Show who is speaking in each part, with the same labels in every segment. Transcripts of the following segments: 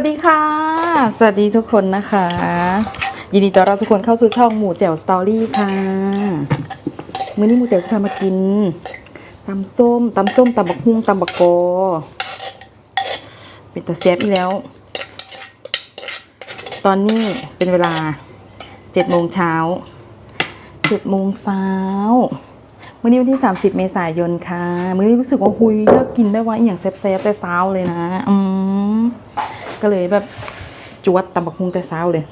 Speaker 1: วัสดีค่ะ สวัสดีทุกคนนะคะ ยินดีต้อนรับทุกคนเข้าสู่ช่องหมูแจ่วสตอรี่ค่ะมื้อนี้หมูแจ่วจะพามากินตำส้มตำส้มตำบักฮุ่งตำบักกอเป็นตาแซ่บอีกแล้ว ตอนนี้เป็นเวลาเจ็ดโมงเช้าเจ็ดโมงเช้ามื้อนี้วันที่ 30 เมษายนค่ะ มื้อนี้รู้สึกว่าหุยเลิกกินได้ว่าอย่างแซ่บๆแต่เช้าเลยนะ อืม ก็เลยแบบจวดตำบักฮุงแต่เช้าเลย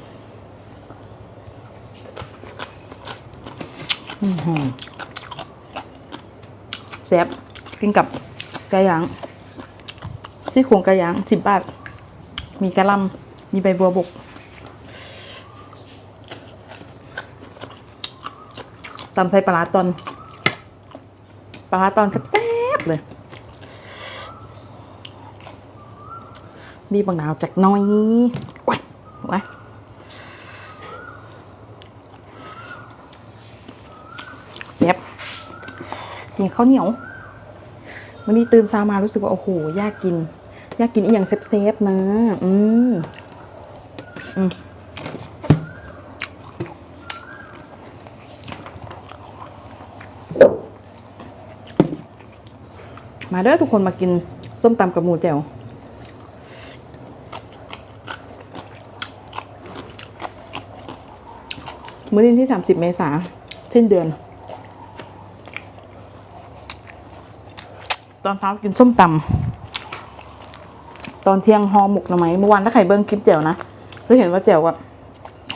Speaker 1: แซ่บกินกับไก่ย่างที่โครงไก่ย่างสิบบาท มีกระลำมีใบบัวบกตำไทยปลาร้าตอนปลาร้าตอนแซ่บๆเลย บีบบางนาวจากน้อยว้ายว้ยเสียบกินข้าวเหนียววันนี้ตื่นเช้ามารู้สึกว่า โอ้โหยากกิน ยากกินอีกอย่างเซฟๆนะ อืมอืมมาเด้อทุกคนมากินส้มตำกับหมูแจ่ว มื้อนี้ที่ 30 เมษาสิ้นเดือน ตอนเช้ากินส้มตำตอนเที่ยงห่อหมกหน่อไม้เมื่อวานถ้าใครเบิ้งคลิปแจ่วนะจะเห็นว่าแจ่วอะ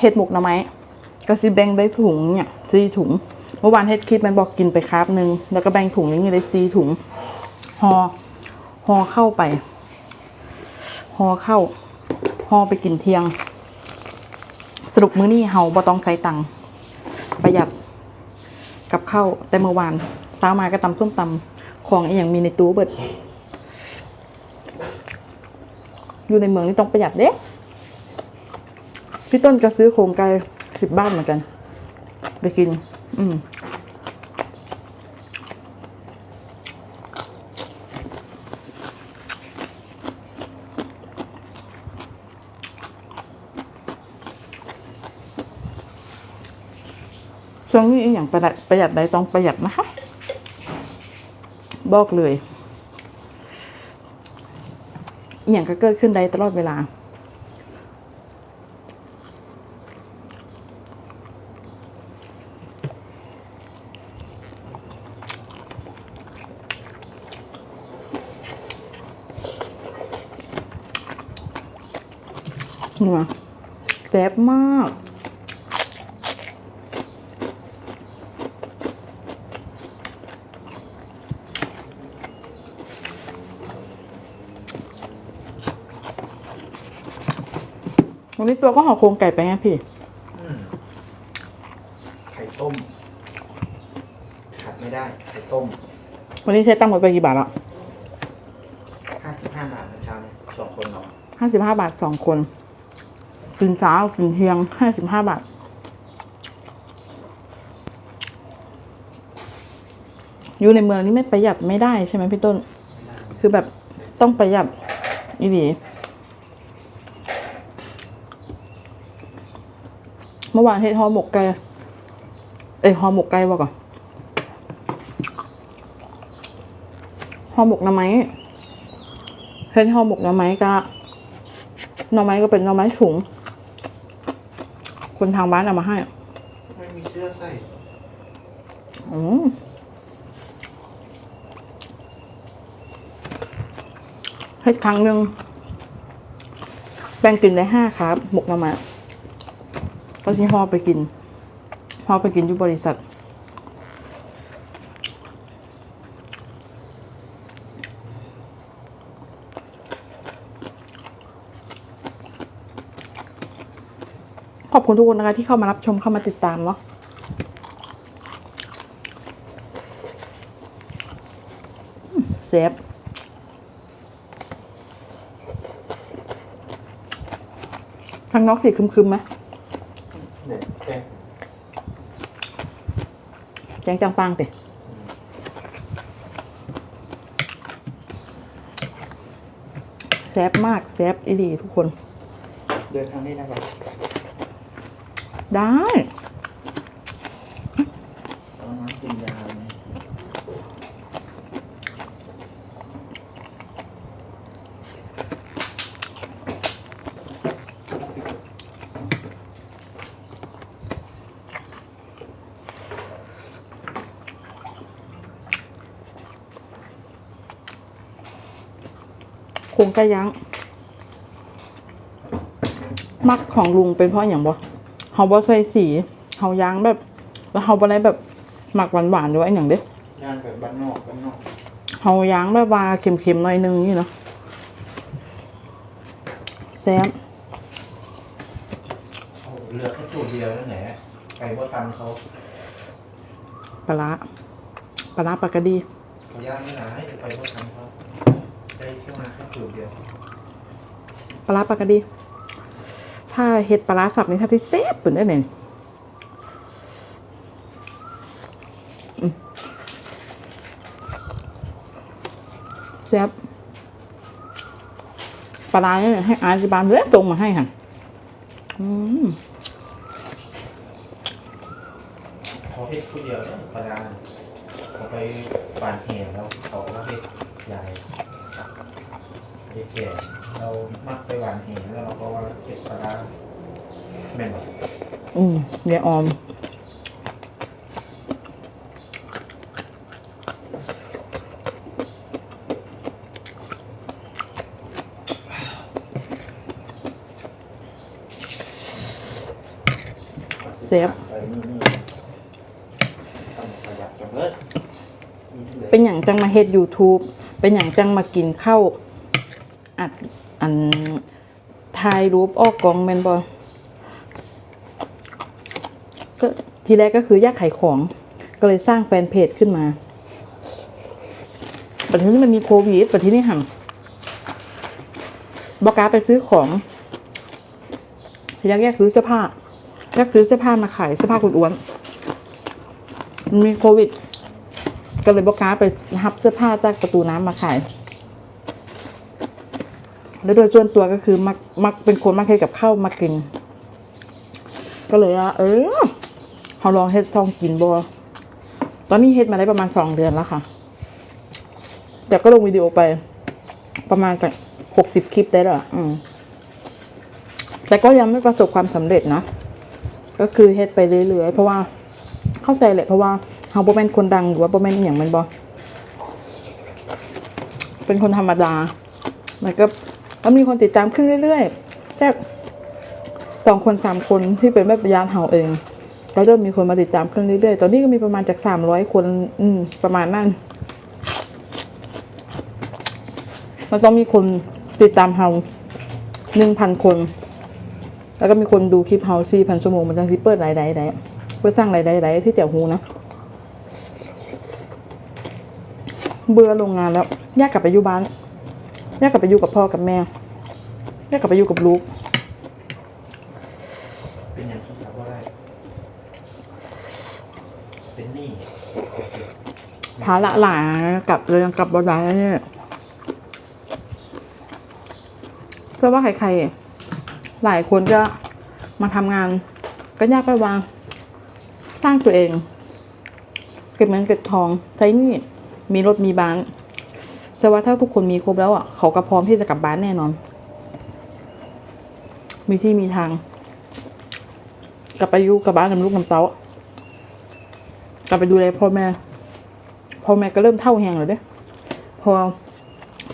Speaker 1: เห็ดหมกหน่อไม้ก็ซีแบ่งได้ถุงเนี่ยจีถุง เมื่อวานเฮ็ดคลิปมันบอกกินไปคราบหนึ่งแล้วก็แบ่งถุงนี้ได้จีถุงห่อห่อเข้าไปห่อเข้าห่อไปกินเที่ยง รุปมื้อนี้เฮาบ่ต้องใช้ตังประหยัดกับข้าวแต่เมื่อวานเช้ามาก็ตำส้มตำของอีหยังมีในตู้เบิด อยู่ในเมืองนี่ต้องประหยัดเด้พี่ต้นก็ซื้อโครงไก่สิบบ้านเหมือนกัน ไปกิน อืม ช่วงนี้อย่างประหยัดประหยัดใดต้องประหยัดนะคะ บอกเลยอย่างก็เกิดขึ้นได้ตลอดเวลา นัวแซ่บมาก วันนี้ตัวก็ห่อโครงไก่ไปไงพี่
Speaker 2: ไข่ต้มขาดไม่ได้ไข่ต้ม
Speaker 1: วันนี้ใช้ตังค์หมดไปกี่บาทละ
Speaker 2: 55บาทนะเช้าเนี่ยสองคนเนาะ
Speaker 1: ห้าสิบห้าบาทสองคนกินเช้ากินเที่ยงห้าสิบห้าบาท อยู่ในเมืองนี่ไม่ประหยัดไม่ได้ใช่ไหมพี่ต้นคือแบบต้องประหยัดอีห เมื่อวานเฮ็ดห่อหมกไก่เอ้ยห่อหมกไก่ว่าก่อนห่อหมกหน่อไม้เฮ็ดห่อหมกหน่อไม้ก็หน่อไม้ก็เป็นหน่อไม้ถุงคนทางบ้านเอามาให้
Speaker 2: ไม่มีเสื้อใส่
Speaker 1: อืมเฮ็ดครั้งหนึ่งแบ่งกินได้ห้าครับหมกหน่อไม้ ก็ชิห่อไปกินห่อไปกินอยู่บริษัทขอบคุณทุกคนนะคะที่เข้ามารับชมเข้ามาติดตามเนาะเซฟทางนอกสีคึมๆไหม
Speaker 2: เนี่ยแกง
Speaker 1: แจ งจังปังเตะแซซ่บมากแซ่บอีหลีทุกคน
Speaker 2: เดินทางนี้ได้ปะ
Speaker 1: ได้
Speaker 2: เอาน้ำกินยาไหม
Speaker 1: โครงไก่ย่างมักของลุงเป็นเพราะอย่างบ่เฮาบ่ใส่สีเฮาย่างแบบ แล้วเฮาบ่ได้แบบหมักหวานๆด้วยอหย่างเด้
Speaker 2: ย่างแบบบ้านนอกบ้านนอก
Speaker 1: เฮาย่างแบบว่าเค็มๆหน่อยนึงนี่เนาะแซ่บ
Speaker 2: เอาเหลือแค่จุดเดียวนั่นแหละไปว่าทำเขา
Speaker 1: ปลาร้าปลาร้าปลากระดี
Speaker 2: เขาย่างไม่นานให้ไปว่าทำเขา
Speaker 1: ปลาปลากระดี ถ้าเฮ็ดปลาร้าสับนี่ถ้าที่แซ่บปิ่นได้เนี่ยอืมแซ่บปลาเนี่ยให้อาจิบานเลือตรงมาให้ค่ะ อืม
Speaker 2: เขาเฮ็ดคนเดียวเนี่ยปลาดาเขาไปปานแห่แล้วเขาก็เฮ็ดใหญ่ แก่เรามักไปหวานแห่แล้วเราก็ว่าเฮ็ดปลาดาแม่นบ่
Speaker 1: อืมยายออม เซฟ
Speaker 2: ไปนี่นี่ทำประหยัดจังเลยมีที่เหลือ
Speaker 1: เป็นอย่างจังมาเฮ็ด YouTube เป็นอย่างจังมากินข้าว อัดอันถ่ายรูปออกกองแมนบอก็ทีแรกก็คืออยากขายของ ก็เลยสร้างแฟนเพจขึ้นมาปัจจุบันมันมีโควิดปัจจุบันนี้ห่ำบอกล้าไปซื้อของทีแรกอยกซื้อเสื้อผ้าอยากซื้อเสื้อผ้ามาขายเสื้อผ้าคุณอ้วนมีโควิด ก็เลยบอกล้าไปรับเสื้อผ้าจากประตูน้ำมาขาย แล้วโดยส่วนตัวก็คือมักมักเป็นคนมักเฮ็ดกับข้าวมากิน ก็เลยว่าเออเราลองเฮ็ดทองกินบัวตอนนี้เฮ็ดมาได้ประมาณสองเดือนแล้วค่ะแต่ก็ลงวิดีโอไปประมาณกันหกสิบคลิปได้แล้วอะอืมแต่ก็ยังไม่ประสบความสำเร็จนะ ก็คือเฮ็ดไปเรื่อยๆ เพราะว่าเข้าใจแหละเพราะว่าเฮาบ่แมนคนดังหรือว่าบ่แมนอย่างมันบ่เป็นคนธรรมดา มันก็ ก็มีคนติดตามขึ้นเรื่อยๆแค่สองคนสามคนที่เป็นแม่ปยานเฮาเองก็เริ่มมีคนมาติดตามขึ้นเรื่อยๆ ตอนนี้ก็มีประมาณจากสามร้อยคน อืม ประมาณนั้น มันต้องมีคนติดตามเฮาหนึ่งพันคน แล้วก็มีคนดูคลิปเฮาสี่พันชั่วโมงมันจะซิเปิดรายได้ได้เพื่อสร้างรายได้ได้ที่เจ้าฮูนะ เบื่อโรงงานแล้ว อยากกลับไปอยู่บ้าน อยากกลับไปอยู่กับพ่อกับแม่อยากกลับไปอยู่กับลูก
Speaker 2: เป็นอย่างที่เขาว่าได้เป็นหนี้
Speaker 1: ภาระหลายกลับเลยกลับบได้แล้วเนี่ยเชื่อว่าใครๆหลายคนก็มาทำงาน ก็ยากไปวาง สร้างตัวเอง เก็บเงินเก็บทองใช้หนี่มีรถมีบ้าน แต่ว่าถ้าทุกคนมีครบแล้วอะเขาก็พร้อมที่จะกลับบ้านแน่นอน มีที่มีทาง กลับไปอยู่กับบ้านกับลูกกับเต้ากลับไปดูแลพ่อแม่พ่อแม่ก็เริ่มเท่าแหงแล้วเด้พอ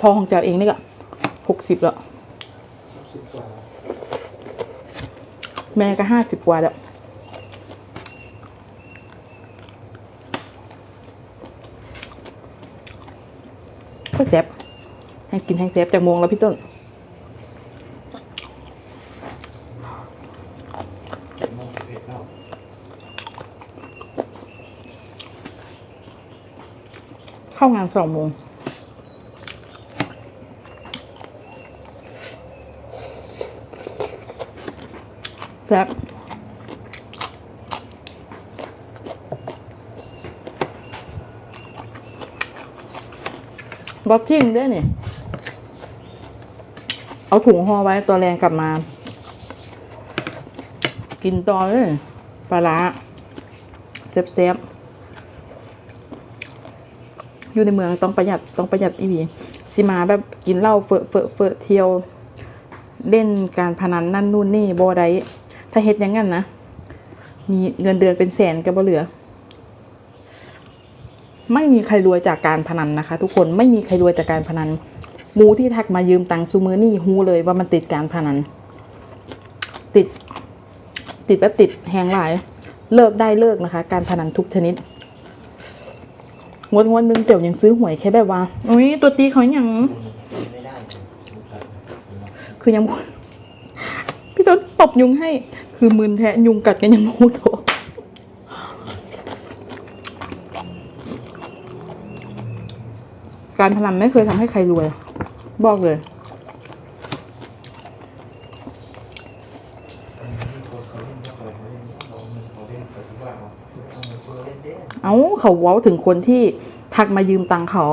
Speaker 1: พอของเจ้าเองนี่ก็หกสิบแล้ว แม่ก็ห้าสิบกว่าแล้ว ก็แซ่บให้กินให้แซ่บจากโมงแล้วพี่ต้น
Speaker 2: เข้า
Speaker 1: งานสองโมงแซ่บ บอกจริงด้อนี่ย เอาถุงห่อไว้ตัวแรงกลับมา กินต่อเลยปลาร้าเซฟๆอยู่ในเมืองต้องประหยัดต้องประหยัดอีดีสิมาแบบกินเหล้าเฟอะเฟอะเฟอะเที่ยว เล่นการพนันนั่นนู่นนี่บ่ได้ถ้าเฮ็ดอย่างนั้นนะ มีเงินเดือนเป็นแสนก็บ่เหลือ ไม่มีใครรวยจากการพนันนะคะ ทุกคนไม่มีใครรวยจากการพนันมูที่ทักมายืมตังค์ซูมือนี่ฮู้เลยว่ามันติดการพนัน ติด ติดแบบติดแหงหลาย เลิกได้เลิกนะคะ การพนันทุกชนิดงวดงวดนึงเจียวยังซื้อหวยแค่แบบว่าอุ้ยตัวตีเขายัง
Speaker 2: ไม่ได้ผมตัด
Speaker 1: คือยังพี่ต้นตบยุงให้ คือมืนแทะยุงกัดกันยังโมโถ การพนันไม่เคยทำให้ใครรวย บอกเลย
Speaker 2: เขาเขาวอาเอาเงินตัวเล่นเด้
Speaker 1: เอาเขาเว้าถึงคนที่ทักมายืมตังเขา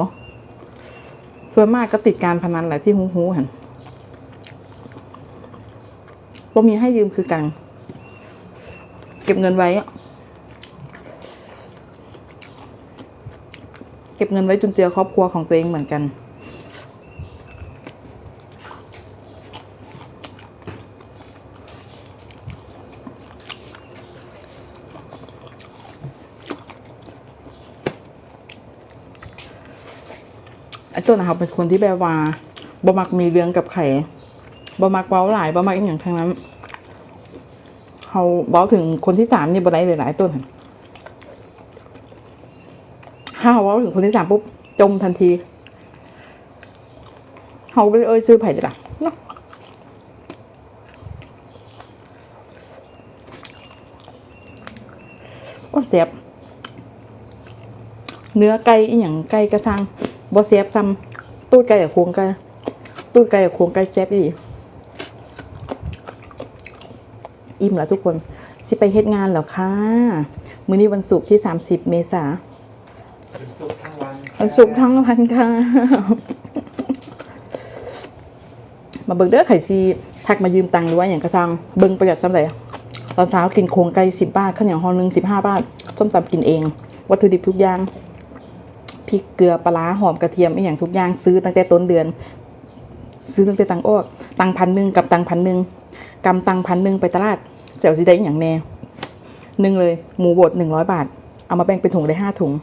Speaker 1: ส่วนมากก็ติดการพนันแหละที่ฮู้ๆหันว่ามีให้ยืมคือกัน เก็บเงินไว้อะ เก็บเงินไว้จุนเจือครอบครัวของตัวเองเหมือนกัน ไอ้ตัวนะครับเป็นคนที่แบบว่าบ่มักมีเรื่องกับใครบ่มักเว้าหลายบ่มักอหย่างทั้งนั้นเขาเว้าถึงคนที่สามนี่บ่ได้เลยหลายต้นหั่นถ้าเขาเว้าถึงคนที่สามปุ๊บ จมทันทีเขาไปเอ่ยซื้อไผ่ดีละเนาะโอ้เสียบ เนื้อไก่อีหยังไก่กระชังบ่เสียบซ้ำตูดไก่กับครงไก่ตูดไก่กับครงไก่แซ่บอีอิ่มแล้วทุกคน สิไปเฮ็ดงานแล้วค่ะมื้อนี้วันศุกร์ที่ 30 เมษา
Speaker 2: เป็น งวัน
Speaker 1: วันศุกทั้งวันค่ะมาเบิ่งเด้อไข่ซีทักมายืมตังค์หรือว่าอย่างกระชังเบิ่งประหยัดจำได้ตอนเช้ากินโครงไก่10บาทข้าวเหนียวห่อหนึ่ง15บห้าบาทส้มตำกินเอง วัตถุดิบทุกอย่างพริกเกลือปลาหอมกระเทียมอหย่างทุกอย่างซื้อตั้งแต่ต้นเดือน ซื้อตั้งแต่ตังออกตังพันหนึ่งกับตังพันหนึ่งกำตังพันหนึ่งไปตลาดเจ้าสิได้อย่างแน่หนึ่งเลย หมูบดหนึ่งร้อยบาท เอามาแบ่งเป็นถุงได้ห้าถุง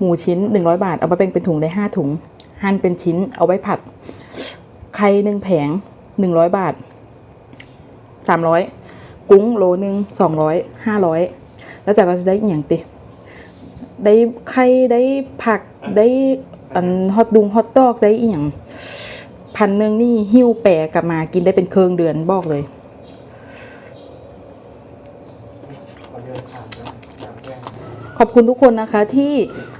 Speaker 1: หมูชิ้นหนึ่งร้อยบาท เอามาแบ่งเป็นถุงได้ห้าถุง หั่นเป็นชิ้นเอาไว้ผัด ไข่หนึ่งแผงหนึ่งร้อยบาทสามร้อยกุ้งโลหนึ่งสองร้อยห้าร้อยแล้วจากก็จะได้อย่างติ ได้ไข่ได้ผักได้อันฮอตดุงฮอตดอกได้อีหยังพันหนึ่งนี่หิ้วแปรกลับมากินได้เป็นเคืองเดือนบอกเลย
Speaker 2: พอเดินผ่านแล้วจำแจ้ง
Speaker 1: ขอบคุณทุกคนนะคะที่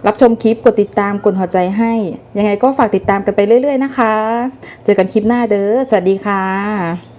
Speaker 1: รับชมคลิปกดติดตามกดหัวใจให้ ยังไงก็ฝากติดตามกันไปเรื่อย ๆ นะคะ เจอกันคลิปหน้าเด้อสวัสดีค่ะ